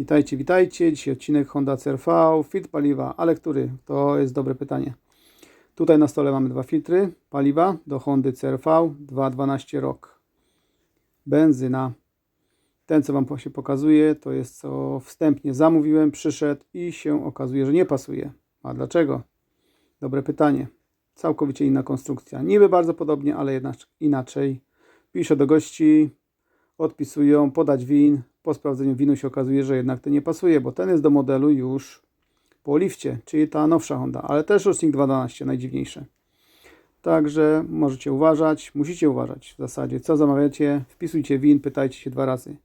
Witajcie, witajcie. Dzisiaj odcinek Honda CRV, filtr paliwa, ale który? To jest dobre pytanie. Tutaj na stole mamy dwa filtry paliwa do Hondy CRV 2.12 rok. Benzyna. Ten, co Wam się pokazuje, to jest co wstępnie zamówiłem, przyszedł i się okazuje, że nie pasuje. A dlaczego? Dobre pytanie. Całkowicie inna konstrukcja. Niby bardzo podobnie, ale jednak inaczej. Piszę do gości, odpisują, podać win. Po sprawdzeniu winu się okazuje, że jednak to nie pasuje, bo ten jest do modelu już po lifcie, czyli ta nowsza Honda, ale też rocznik 212, najdziwniejsze. Także możecie uważać, musicie uważać w zasadzie, co zamawiacie, wpisujcie win, pytajcie się dwa razy.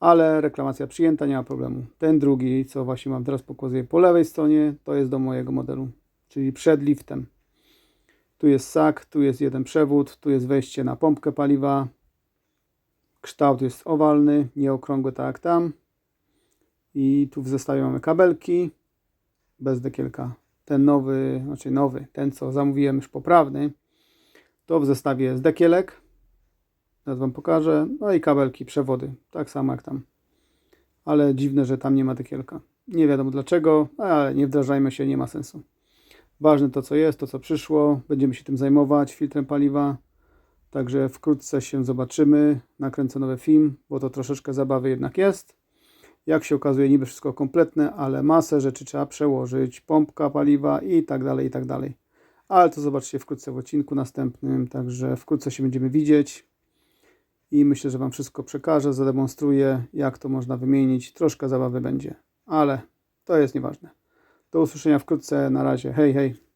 Ale reklamacja przyjęta, nie ma problemu. Ten drugi, co właśnie mam teraz pokazuję po lewej stronie, to jest do mojego modelu, czyli przed liftem. Tu jest sak, tu jest jeden przewód, tu jest wejście na pompkę paliwa. Kształt jest owalny, nie okrągły tak jak tam. I tu w zestawie mamy kabelki bez dekielka. Ten nowy, znaczy nowy, ten co zamówiłem już poprawny, to w zestawie jest dekielek. Teraz Wam pokażę. No i kabelki, przewody, tak samo jak tam. Ale dziwne, że tam nie ma dekielka. Nie wiadomo dlaczego, ale nie wdrażajmy się, nie ma sensu. Ważne to, co jest, to, co przyszło. Będziemy się tym zajmować, filtrem paliwa. Także wkrótce się zobaczymy. Nakręcę nowy film, bo to troszeczkę zabawy jednak jest. Jak się okazuje, niby wszystko kompletne, ale masę rzeczy trzeba przełożyć. Pompka paliwa i tak dalej, i tak dalej. Ale to zobaczcie wkrótce w odcinku następnym. Także wkrótce się będziemy widzieć. I myślę, że Wam wszystko przekażę, zademonstruję, jak to można wymienić. Troszkę zabawy będzie, ale to jest nieważne. Do usłyszenia wkrótce. Na razie. Hej, hej.